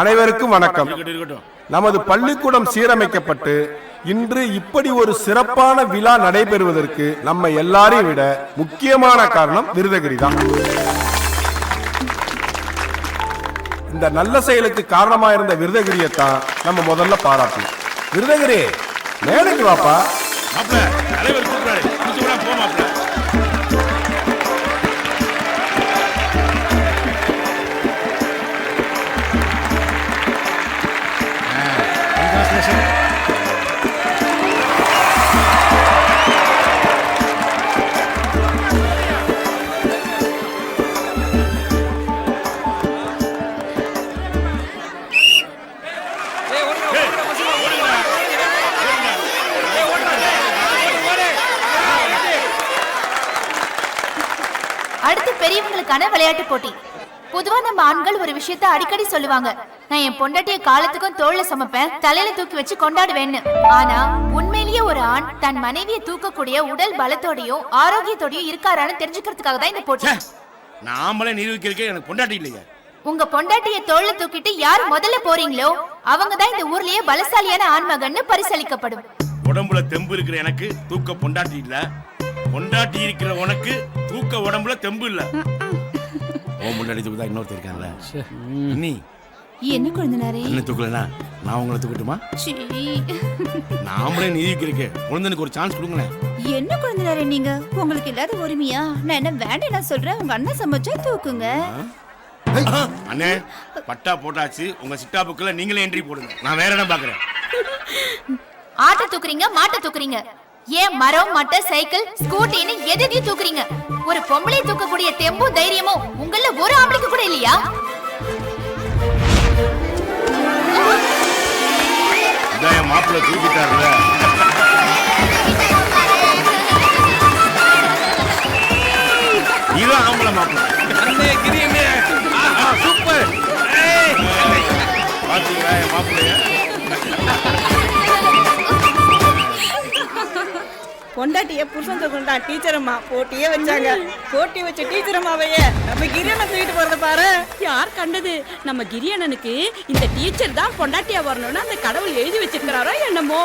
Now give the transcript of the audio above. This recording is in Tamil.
அனைவருக்கும் வணக்கம். நமது பள்ளிக்கூடம் சீரமைக்கப்பட்டு இன்று இப்படி ஒரு சிறப்பான விழா நடைபெறுவதற்கு நம்ம எல்லாரையும் விட முக்கியமான காரணம் விருதகிரி தான். இந்த நல்ல செயலுக்கு காரணமா இருந்த விருதகிரியை தான் நம்ம முதல்ல பாராட்டணும். விருதகிரி மேடைக்கு வாப்பா. தலைவர் அடுத்து பெரியவங்களுக்கான விளையாட்டு போட்டி. பொதுவா நம்ம ஆண்கள் ஒரு விஷயத்த அடிக்கடி சொல்லுவாங்க. நான் என் பொண்டாட்டிய காலத்துக்கும் தோல்ல சமைப்பேன் தலையில தூக்கி வச்சு கொண்டாடுவேன்னு. ஆனா உண்மையிலேயே ஒரு ஆண் தன் மனைவியை தூக்கக்கூடிய உடல் பலத்தோடையும் ஆரோக்கியத்தோடையும் இருக்காரான்னு தெரிஞ்சுக்கிறதுக்காக தான் இந்த போட்டி. நாமளே நிரூபிக்கிறதுக்கு எனக்கு பொண்டாட்டி இல்லையா. உங்க பொண்டாட்டிய தோல்ல தூக்கிட்டு யார் முதல்ல போறீங்களோ அவங்க தான் இந்த ஊர்லயே பலசாலியான ஆண்மகன்னு பரிசளிக்கப்படும். உடம்புல தெம்பு இருக்கிற எனக்கு தூக்க பொண்டாட்டி இல்ல. பொண்டாட்டி இருக்கிற உனக்கு தூக்க உடம்புல தெம்பு இல்ல. உன் பொண்டாட்டி தூக்கு தான் இன்னொருத்தர் இருக்கான்ல. நீ. என்ன குழந்தைனாரே? என்ன தூக்கலனா? நான் உங்களை தூக்கட்டுமா? நாமளே நிரூபிக்கிறதுக்கு குழந்தைக்கு ஒரு சான்ஸ் கொடுங்களேன். என்ன குழந்தைனாரே நீங்க? உங்களுக்கு இல்லாத உரிமையா? நான் என்ன வேண்டாம் நான் சொல்றேன். உங்க அண்ணன் சமைச்சா தூக்குங்க. அண்ணே பட்டா போட்டாச்சு. உங்க சிட்டா புக்கில் நீங்களே என்ட்ரி போடுங்க. நான் வேற இடம் பாக்குறேன் ஆட்டை தூக்குறீங்க மாட்டை தூக்குறீங்க. ஏன் மரம் மட்டை சைக்கிள் ஸ்கூட்டின்னு எதையும் தூக்குறீங்க? ஒரு பொம்பளை தூக்கக்கூடிய தெம்பும் தைரியமும் உங்கள ஒரு ஆம்பளைக்கு கூட இல்லையா? மாப்பிள்ள தூக்கிட்டாருல. பொண்டாட்டிய புருஷன் தூக்கண்டா டீச்சர் அம்மா போட்டியே வச்சாங்க. போட்டி வச்ச டீச்சர் அம்மாவையே நம்ம கிரியனை தூக்கிட்டு போறத பாரு. யார் கண்டது? நம்ம கிரியண்ணனுக்கு இந்த டீச்சர் தான் பொண்டாட்டியா வரணும்னு அந்த கடவுள் எழுதி வச்சிருக்கிறாரோ என்னமோ.